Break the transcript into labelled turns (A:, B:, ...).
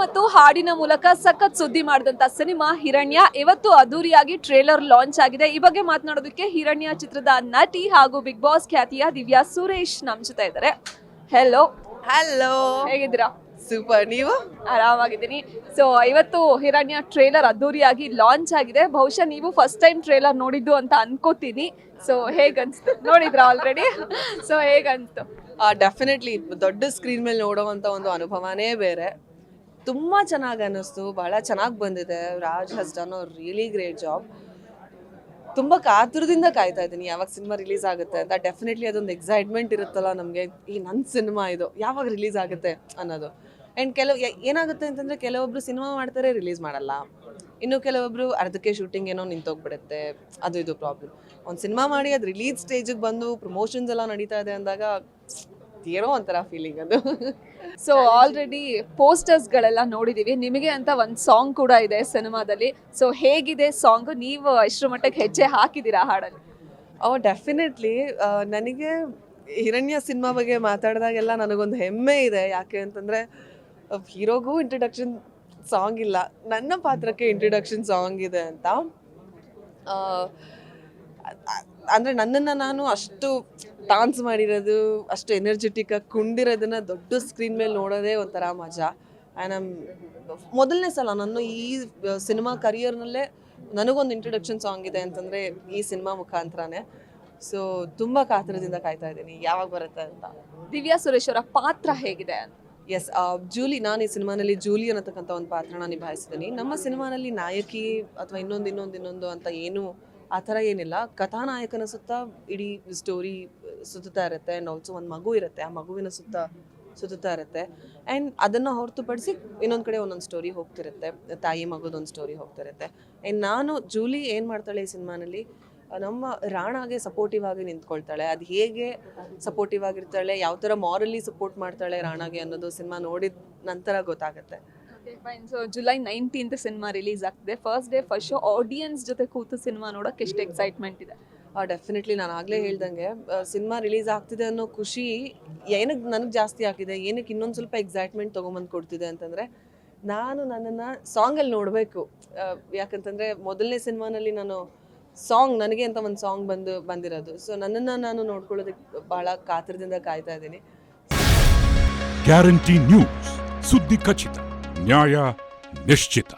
A: ಮತ್ತು ಹಾಡಿನ ಮೂಲಕ ಸಖತ್ ಸುದ್ದಿ ಮಾಡಿದಂತ ಸಿನಿಮಾ ಹಿರಣ್ಯ. ಇವತ್ತು ಅದ್ದೂರಿಯಾಗಿ ಟ್ರೇಲರ್ ಲಾಂಚ್ ಆಗಿದೆ. ಈ ಬಗ್ಗೆ ಮಾತನಾಡೋದಕ್ಕೆ ಹಿರಣ್ಯ ಚಿತ್ರದ ನಟಿ ಹಾಗೂ ಬಿಗ್ ಬಾಸ್ ಖ್ಯಾತಿಯ ದಿವ್ಯಾ ಸುರೇಶ್ ನಮ್ ಜೊತೆ ಇದ್ದಾರೆ. ಹೆಲೋ
B: ಹಲೋ
A: ಹೇಗಿದ್ದೀರಾ?
B: ಸೂಪರ್ ನೀವು?
A: ಆರಾಮಾಗಿದ್ದೀನಿ. ಸೊ ಇವತ್ತು ಹಿರಣ್ಯ ಟ್ರೇಲರ್ ಅದ್ದೂರಿಯಾಗಿ ಲಾಂಚ್ ಆಗಿದೆ. ಬಹುಶಃ ನೀವು ಫಸ್ಟ್ ಟೈಮ್ ಟ್ರೇಲರ್ ನೋಡಿದ್ದು ಅಂತ ಅನ್ಕೋತೀನಿ. ಸೊ ಹೇಗನ್ಸ್ತು? ನೋಡಿದ್ರ ಆಲ್ರೆಡಿ ಸೊ ಹೇಗನ್ಸ್ತು?
B: ಡೆಫಿನೆಟ್ಲಿ ದೊಡ್ಡ ಸ್ಕ್ರೀನ್ ಮೇಲೆ ನೋಡುವಂತ ಒಂದು ಅನುಭವನೇ ಬೇರೆ. ತುಂಬ ಚೆನ್ನಾಗಿ ಅನ್ನಿಸ್ತು. ಬಹಳ ಚೆನ್ನಾಗಿ ಬಂದಿದೆ. Raj has done really great job ತುಂಬ ಕಾತುರದಿಂದ ಕಾಯ್ತಾ ಇದ್ದೀನಿ. ಯಾವಾಗ ಸಿನಿಮಾ ರಿಲೀಸ್ ಆಗುತ್ತೆ ಅಂತ. ಡೆಫಿನೆಟ್ಲಿ ಅದೊಂದು ಎಕ್ಸೈಟ್ಮೆಂಟ್ ಇರುತ್ತಲ್ಲ ನಮಗೆ. ಈ ನನ್ನ ಸಿನಿಮಾ ಇದು. ಯಾವಾಗ ರಿಲೀಸ್ ಆಗುತ್ತೆ ಅನ್ನೋದು. ಆ್ಯಂಡ್ ಕೆಲವು ಏನಾಗುತ್ತೆ ಅಂತಂದರೆ ಕೆಲವೊಬ್ಬರು ಸಿನಿಮಾ ಮಾಡ್ತಾರೆ ರಿಲೀಸ್ ಮಾಡಲ್ಲ. ಇನ್ನು ಕೆಲವೊಬ್ರು ಅರ್ಧಕ್ಕೆ ಶೂಟಿಂಗ್ ಏನೋ ನಿಂತೋಗ್ಬಿಡುತ್ತೆ. ಅದು ಇದು ಪ್ರಾಬ್ಲಮ್ ಒಂದು ಸಿನಿಮಾ ಮಾಡಿ ಅದು ರಿಲೀಸ್ ಸ್ಟೇಜಿಗೆ ಬಂದು ಪ್ರಮೋಷನ್ಸ್ ಎಲ್ಲ ನಡೀತಾ ಇದೆ ಅಂದಾಗ ಏನೋ ಒಂಥರ ಫೀಲಿಂಗ್ ಅದು.
A: ಸೊ ಆಲ್ರೆಡಿ ಪೋಸ್ಟರ್ಸ್ಗಳೆಲ್ಲ ಗಳೆಲ್ಲ ನೋಡಿದೀವಿ. ನಿಮಗೆ ಅಂತ ಒಂದು ಸಾಂಗ್ ಕೂಡ ಇದೆ ಸಿನಿಮಾದಲ್ಲಿ. ಸೊ ಹೇಗಿದೆ ಸಾಂಗ್ ನೀವು ಇಷ್ಟರ ಮಟ್ಟಕ್ಕೆ ಹೆಜ್ಜೆ ಹಾಕಿದ್ದೀರಾ ಹಾಡಲ್ಲಿ?
B: ಓ ಡೆಫಿನೆಟ್ಲಿ ನನಗೆ ಹಿರಣ್ಯ ಸಿನಿಮಾ ಬಗ್ಗೆ ಮಾತಾಡಿದಾಗೆಲ್ಲ ನನಗೊಂದು ಹೆಮ್ಮೆ ಇದೆ. ಯಾಕೆ ಅಂತಂದರೆ ಹೀರೋಗೂ ಇಂಟ್ರಡಕ್ಷನ್ ಸಾಂಗ್ ಇಲ್ಲ. ನನ್ನ ಪಾತ್ರಕ್ಕೆ ಇಂಟ್ರಡಕ್ಷನ್ ಸಾಂಗ್ ಇದೆ ಅಂತ. ಅಂದರೆ ನನ್ನನ್ನು ನಾನು ಅಷ್ಟು ಡಾನ್ಸ್ ಮಾಡಿರೋದು ಅಷ್ಟು ಎನರ್ಜೆಟಿಕ್ ಆಗಿ ಕುಂಡಿರೋದನ್ನ ದೊಡ್ಡ ಸ್ಕ್ರೀನ್ ಮೇಲೆ ನೋಡೋದೇ ಒಂಥರ ಮಜಾ. ಆ್ಯಂಡ್ ಆಮ್ ಮೊದಲನೇ ಸಲ ನಾನು ಈ ಸಿನಿಮಾ ಕರಿಯರ್ನಲ್ಲೇ ನನಗೊಂದು ಇಂಟ್ರೊಡಕ್ಷನ್ ಸಾಂಗ್ ಇದೆ ಅಂತಂದರೆ ಈ ಸಿನಿಮಾ ಮುಖಾಂತರನೇ. ಸೊ ತುಂಬ ಕಾತರದಿಂದ ಕಾಯ್ತಾ ಇದ್ದೀನಿ. ಯಾವಾಗ ಬರುತ್ತೆ ಅಂತ.
A: ದಿವ್ಯಾ ಸುರೇಶ್ ಅವರ ಪಾತ್ರ ಹೇಗಿದೆ?
B: ಎಸ್ ಜೂಲಿ ನಾನು ಈ ಸಿನಿಮಾನಲ್ಲಿ ಜೂಲಿ ಅನ್ನತಕ್ಕಂಥ ಒಂದು ಪಾತ್ರನ ನಿಭಾಯಿಸಿದ್ದೀನಿ. ನಮ್ಮ ಸಿನಿಮಾನಲ್ಲಿ ನಾಯಕಿ ಅಥವಾ ಇನ್ನೊಂದು ಇನ್ನೊಂದು ಇನ್ನೊಂದು ಅಂತ ಏನು ಆ ಥರ ಏನಿಲ್ಲ. ಕಥಾನಾಯಕನ ಸುತ್ತ ಇಡೀ ಸ್ಟೋರಿ ಸುತ್ತುತ್ತಾ ಇರುತ್ತೆ ಆ್ಯಂಡ್ ಆಲ್ಸೋ ಒಂದು ಮಗು ಇರುತ್ತೆ. ಆ ಮಗುವಿನ ಸುತ್ತ ಸುತ್ತಾ ಇರುತ್ತೆ. ಆ್ಯಂಡ್ ಅದನ್ನು ಹೊರತುಪಡಿಸಿ ಇನ್ನೊಂದು ಕಡೆ ಒಂದೊಂದು ಸ್ಟೋರಿ ಹೋಗ್ತಿರುತ್ತೆ. ತಾಯಿ ಮಗುದೊಂದು ಸ್ಟೋರಿ ಹೋಗ್ತಿರುತ್ತೆ. ಆ್ಯಂಡ್ ನಾನು ಜೂಲಿ ಏನು ಮಾಡ್ತಾಳೆ ಈ ಸಿನಿಮಾನಲ್ಲಿ? ನಮ್ಮ ರಾಣಾಗೆ ಸಪೋರ್ಟಿವ್ ಆಗಿ ನಿಂತ್ಕೊಳ್ತಾಳೆ. ಅದು ಹೇಗೆ ಸಪೋರ್ಟಿವ್ ಆಗಿರ್ತಾಳೆ, ಯಾವ ಥರ ಮಾರಲಿ ಸಪೋರ್ಟ್ ಮಾಡ್ತಾಳೆ ರಾಣಾಗೆ ಅನ್ನೋದು ಸಿನಿಮಾ ನೋಡಿದ ನಂತರ ಗೊತ್ತಾಗುತ್ತೆ.
A: So July nineteenth cinema release ಆಗ್ತಿದೆ. First day first show audience ಜೊತೆ ಕೂತು ಸಿನಿಮಾ ನೋಡೋಕೆ ಎಷ್ಟು ಎಕ್ಸೈಟ್ಮೆಂಟ್ ಇದೆ.
B: ಡೆಫಿನೆಟ್ಲಿ ನಾನು ಆಗಲೇ ಹೇಳ್ದಂಗೆ ಸಿನಿಮಾ ರಿಲೀಸ್ ಆಗ್ತಿದೆ ಅನ್ನೋ ಖುಷಿ ಏನಕ್ಕೆ ನನಗೆ ಜಾಸ್ತಿ ಆಗಿದೆ ಏನಕ್ಕೆ ಇನ್ನೊಂದು ಸ್ವಲ್ಪ ಎಕ್ಸೈಟ್ಮೆಂಟ್ ತೊಗೊಂಬಂದು ಕೊಡ್ತಿದೆ ಅಂತಂದರೆ ನಾನು ನನ್ನನ್ನು ಸಾಂಗಲ್ಲಿ ನೋಡಬೇಕು. ಯಾಕಂತಂದರೆ ಮೊದಲನೇ ಸಿನಿಮಾನಲ್ಲಿ ನಾನು ಸಾಂಗ್ ನನಗೆ ಅಂತ ಒಂದು ಸಾಂಗ್ ಬಂದು ಬಂದಿರೋದು. ಸೊ ನನ್ನನ್ನು ನಾನು ನೋಡ್ಕೊಳ್ಳೋದಕ್ಕೆ ಭಾಳ ಕಾತರದಿಂದ ಕಾಯ್ತಾ ಇದ್ದೀನಿ.
C: ಗ್ಯಾರಂಟಿ ನ್ಯೂಸ್ ಸುದ್ದಿ ಖಚಿತ ನ್ಯಾಯ ನಿಶ್ಚಿತ.